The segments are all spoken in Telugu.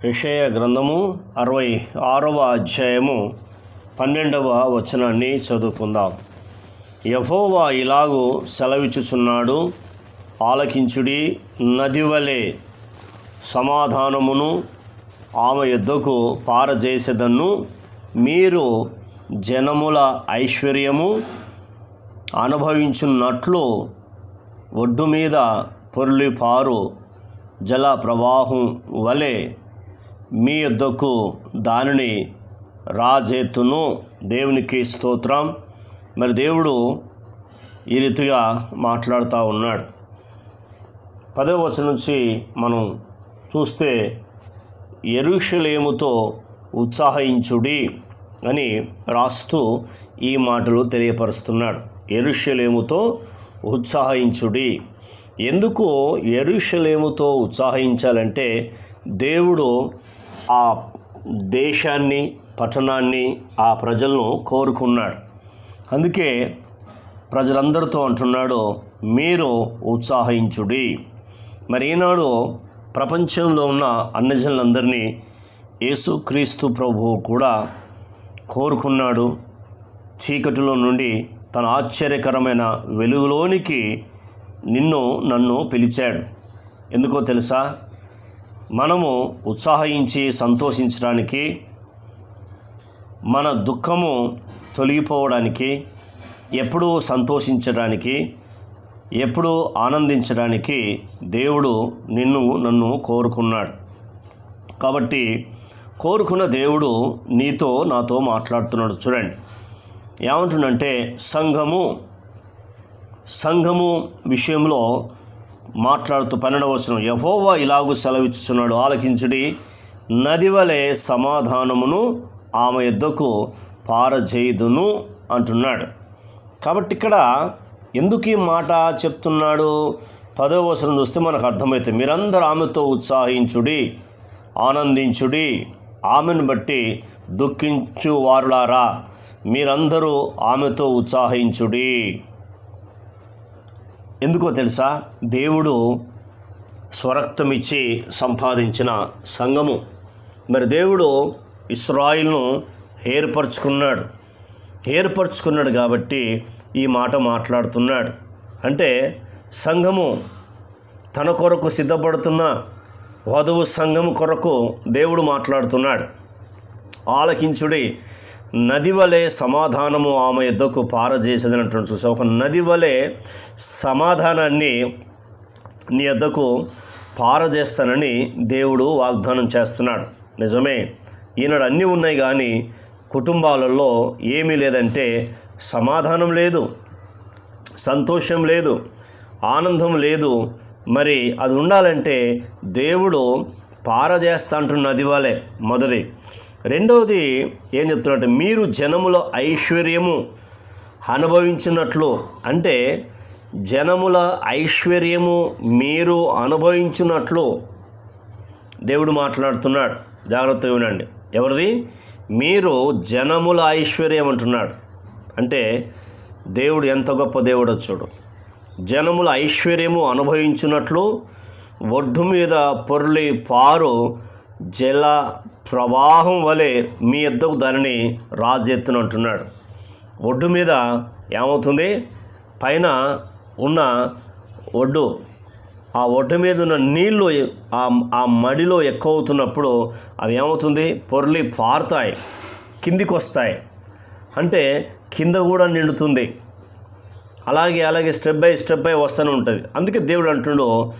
విషయ గ్రంథము అరవై ఆరవ అధ్యాయము పన్నెండవ వచనాన్ని చదువుకుందాం. యహోవా ఇలాగూ సెలవిచ్చుచున్నాడు ఆలకించుడి నది వలె సమాధానమును ఆమె యుద్ధకు పారజేసేదన్ను మీరు జనముల ఐశ్వర్యము అనుభవించున్నట్లు ఒడ్డు మీద పొర్లిపారు జల ప్రవాహం వలె మీ యొద్దకు దానిని రాజేత్తును దేవునికి స్తోత్రం. మరి దేవుడు ఈ రీతిగా మాట్లాడుతూ ఉన్నాడు. పదవ వచనం నుంచి మనం చూస్తే ఎరుషలేముతో ఉత్సాహించుడి అని రాస్తూ ఈ మాటలు తెలియపరుస్తున్నాడు. ఎరుషలేముతో ఉత్సాహించుడి ఎందుకు ఎరుషలేముతో ఉత్సాహించాలంటే దేవుడు ఆ దేశాన్ని పట్టణాన్ని ఆ ప్రజలను కోరుకున్నాడు. అందుకే ప్రజలందరితో అంటున్నాడు మీరు ఉత్సాహించుడి. మరి ఈనాడు ప్రపంచంలో ఉన్న అన్నజనులందరినీ యేసుక్రీస్తు ప్రభువు కూడా కోరుకున్నాడు. చీకటిలో నుండి తన ఆశ్చర్యకరమైన వెలుగులోనికి నిన్ను నన్ను పిలిచాడు. ఎందుకో తెలుసా? మనము ఉత్సాహించి సంతోషించడానికి మన దుఃఖము తొలగిపోవడానికి ఎప్పుడూ సంతోషించడానికి ఎప్పుడూ ఆనందించడానికి దేవుడు నిన్ను నన్ను కోరుకున్నాడు. కాబట్టి కోరుకున్న దేవుడు నీతో నాతో మాట్లాడుతున్నాడు. చూడండి. ఏమంటుండంటే సంఘము సంఘము విషయంలో మాట్లాడుతూ పన్నెండవచనం యహోవా ఇలాగూ సెలవిచ్చుచున్నాడు ఆలకించుడి. నది వలె సమాధానమును ఆమె యుద్ధకు పారజేయుదును అంటున్నాడు. కాబట్టి ఇక్కడ ఎందుకు ఈ మాట చెప్తున్నాడు? పదో వచనం చూస్తే మనకు అర్థమవుతుంది మీరందరూ ఆమెతో ఉత్సాహించుడి ఆనందించుడి ఆమెను బట్టి దుఃఖించు వారులారా మీరందరూ ఆమెతో ఉత్సాహించుడి. ఎందుకో తెలుసా? దేవుడు స్వరక్తమిచ్చి సంపాదించిన సంఘము. మరి దేవుడు ఇస్రాయిల్ను ఏర్పరచుకున్నాడు. ఏర్పరచుకున్నాడు కాబట్టి ఈ మాట మాట్లాడుతున్నాడు. అంటే సంఘము తన కొరకు సిద్ధపడుతున్న వధువు సంఘం కొరకు దేవుడు మాట్లాడుతున్నాడు. ఆలకించుడి నది వలె సమాధానము ఆమె యుద్ధకు పారజేసేదన్నట్టు చూసా ఒక నది వలె సమాధానాన్ని నీ యొద్దకు పారజేస్తానని దేవుడు వాగ్దానం చేస్తున్నాడు. నిజమే. ఈనాడు అన్నీ ఉన్నాయి కానీ కుటుంబాలలో ఏమీ లేదంటే సమాధానం లేదు సంతోషం లేదు ఆనందం లేదు. మరి అది ఉండాలంటే దేవుడు పారజేస్తా అంటున్న నది వలె మొదటి. రెండవది ఏం చెప్తున్నారంటే మీరు జనముల ఐశ్వర్యము అనుభవించినట్లు. అంటే జనముల ఐశ్వర్యము మీరు అనుభవించినట్లు దేవుడు మాట్లాడుతున్నాడు. జాగ్రత్తగా వినండి. ఎవరిది? మీరు జనముల ఐశ్వర్యం అంటున్నాడు. అంటే దేవుడు ఎంత గొప్ప దేవుడో చూడు. జనముల ఐశ్వర్యము అనుభవించినట్లు ఒడ్డు మీద పొర్లి పారు జల ప్రవాహం వలె మీ ఇద్దరు దానిని రాజెత్తున అంటున్నాడు. ఒడ్డు మీద ఏమవుతుంది? పైన ఉన్న ఒడ్డు ఆ ఒడ్డు మీద ఉన్న నీళ్ళు ఆ ఆ మడిలో ఎక్కువ అవుతున్నప్పుడు అవి ఏమవుతుంది? పొర్లి పారుతాయి కిందికి వస్తాయి అంటే కింద కూడా నిండుతుంది. అలాగే అలాగే స్టెప్ బై స్టెప్ బై వస్తూనే ఉంటుంది. అందుకే దేవుడు అంటుండో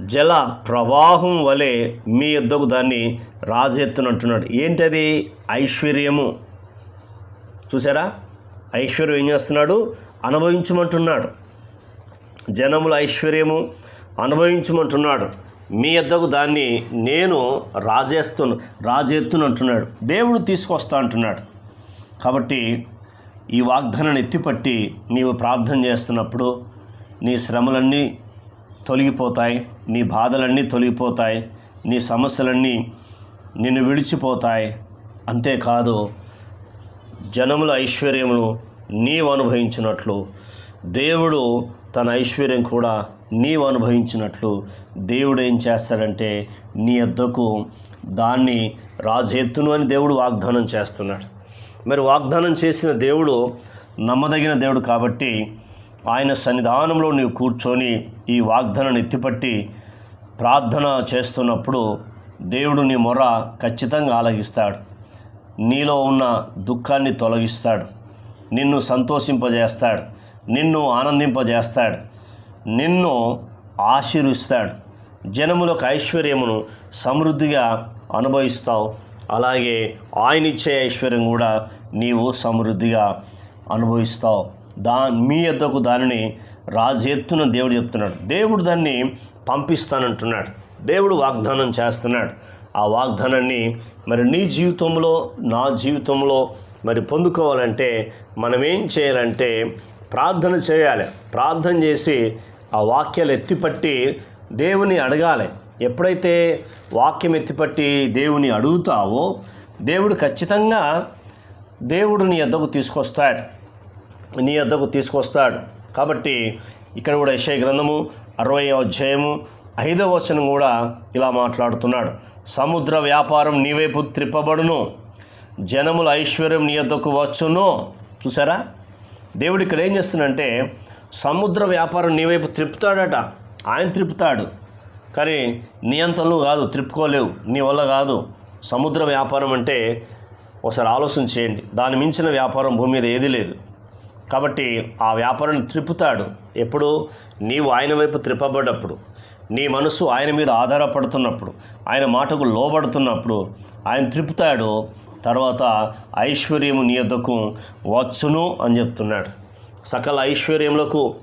జల ప్రవాహం వలె మీ యుద్ధకు దాన్ని రాజెత్తునంటున్నాడు. ఏంటది? ఐశ్వర్యము. చూసారా ఐశ్వర్యం ఏం చేస్తున్నాడు? అనుభవించమంటున్నాడు. జనముల ఐశ్వర్యము అనుభవించమంటున్నాడు. మీ యొద్దకు దాన్ని నేను రాజేస్తును రాజెత్తును అంటున్నాడు దేవుడు తీసుకొస్తా అంటున్నాడు. కాబట్టి ఈ వాగ్దానాన్ని ఎత్తిపట్టి నీవు ప్రార్థన చేస్తున్నప్పుడు నీ శ్రమలన్నీ తొలగిపోతాయి నీ బాధలన్నీ తొలగిపోతాయి నీ సమస్యలన్నీ నిన్ను విడిచిపోతాయి. అంతేకాదు జనముల ఐశ్వర్యమును నీవు అనుభవించినట్లు దేవుడు తన ఐశ్వర్యం కూడా నీవు అనుభవించినట్లు దేవుడు ఏం చేస్తాడంటే నీ ఎద్దకు దాన్ని రాజెత్తును అని దేవుడు వాగ్దానం చేస్తున్నాడు. మరి వాగ్దానం చేసిన దేవుడు నమ్మదగిన దేవుడు కాబట్టి ఆయన సన్నిధానంలో నీవు కూర్చొని ఈ వాగ్దానాన్ని ఎత్తిపట్టి ప్రార్థన చేస్తున్నప్పుడు దేవుడు నీ మొర ఖచ్చితంగా ఆలగిస్తాడు. నీలో ఉన్న దుఃఖాన్ని తొలగిస్తాడు. నిన్ను సంతోషింపజేస్తాడు. నిన్ను ఆనందింపజేస్తాడు. నిన్ను ఆశీర్విస్తాడు. జనములకు ఐశ్వర్యమును సమృద్ధిగా అనుభవిస్తావు. అలాగే ఆయన ఇచ్చే ఐశ్వర్యం కూడా నీవు సమృద్ధిగా అనుభవిస్తావు. దా మీ యొద్దకు దానిని రాజెత్తున దేవుడు చెప్తున్నాడు. దేవుడు దాన్ని పంపిస్తానంటున్నాడు. దేవుడు వాగ్దానం చేస్తున్నాడు. ఆ వాగ్దానాన్ని మరి నీ జీవితంలో నా జీవితంలో మరి పొందుకోవాలంటే మనం ఏం చేయాలంటే ప్రార్థన చేయాలి. ప్రార్థన చేసి ఆ వాక్యాలు ఎత్తిపట్టి దేవుని అడగాలి. ఎప్పుడైతే వాక్యం ఎత్తిపట్టి దేవుని అడుగుతావో దేవుడు ఖచ్చితంగా దేవుడు నీ తీసుకొస్తాడు. నీ వద్దకు తీసుకొస్తాడు. కాబట్టి ఇక్కడ కూడా యశయ గ్రంథము అరవై అధ్యాయము ఐదవ వచనం కూడా ఇలా మాట్లాడుతున్నాడు. సముద్ర వ్యాపారం నీ వైపు త్రిప్పబడును. జనముల ఐశ్వర్యం నీ వద్దకు వచ్చును. చూసారా? దేవుడు ఇక్కడ ఏం చేస్తుందంటే సముద్ర వ్యాపారం నీ వైపు త్రిప్పుతాడట. ఆయన త్రిప్పుతాడు. కానీ నీ కాదు త్రిప్పుకోలేవు. నీ వల్ల కాదు. సముద్ర వ్యాపారం అంటే ఒకసారి ఆలోచన చేయండి. దాని మించిన వ్యాపారం భూమి మీద ఏది లేదు. కాబట్టి ఆ వ్యాపారాన్ని త్రిప్పుతాడు. ఎప్పుడు? నీవు ఆయన వైపు త్రిప్పబడ్డప్పుడు. నీ మనసు ఆయన మీద ఆధారపడుతున్నప్పుడు. ఆయన మాటకు లోబడుతున్నప్పుడు ఆయన త్రిప్పుతాడు. తర్వాత ఐశ్వర్యము నీ యొద్దకు వచ్చును అని చెప్తున్నాడు. సకల ఐశ్వర్యములకు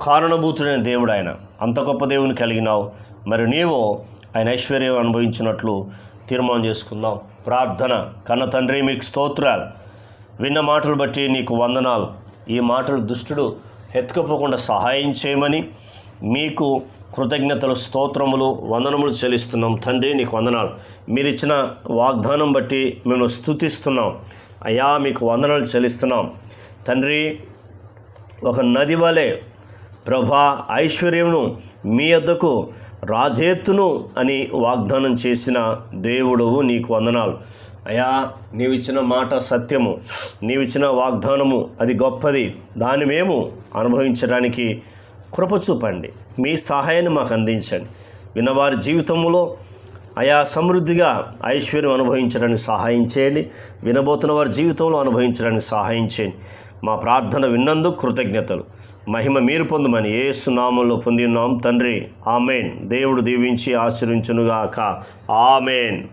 కారణభూతుడైన దేవుడు ఆయన. అంత గొప్ప దేవుని కలిగినావు. మరి నీవు ఆయన ఐశ్వర్యం అనుభవించినట్లు తీర్మానం చేసుకుందాం. ప్రార్థన. కన్న తండ్రి మీకు స్తోత్రాలు. విన్న మాటలు బట్టి నీకు వందనాలు. ఈ మాటలు దుష్టుడు ఎత్తుకపోకుండా సహాయం చేయమని మీకు కృతజ్ఞతలు స్తోత్రములు వందనములు చెల్లిస్తున్నాం. తండ్రి నీకు వందనాలు. మీరు ఇచ్చిన వాగ్దానం బట్టి మేము స్తుతిస్తున్నాం. అయ్యా మీకు వందనాలు చెల్లిస్తున్నాం. తండ్రి ఒక నది వలె ప్రభా ఐశ్వర్యమును మీ వద్దకు రాజేత్తును అని వాగ్దానం చేసిన దేవుడు నీకు వందనాలు. అయా నీవిచ్చిన మాట సత్యము నీవిచ్చిన వాగ్దానము అది గొప్పది. దాన్ని మేము అనుభవించడానికి కృప చూపండి. మీ సహాయాన్ని మాకు అందించండి. విన్నవారి జీవితంలో అయా సమృద్ధిగా ఐశ్వర్యం అనుభవించడానికి సహాయం చేయండి. వినబోతున్న వారి జీవితంలో అనుభవించడానికి సహాయం చేయండి. మా ప్రార్థన విన్నందుకు కృతజ్ఞతలు. మహిమ మీరు పొందమని ఏసు నామంలో పొంది తండ్రి. ఆమెన్. దేవుడు దీవించి ఆశ్రయించునుగాక ఆమెన్.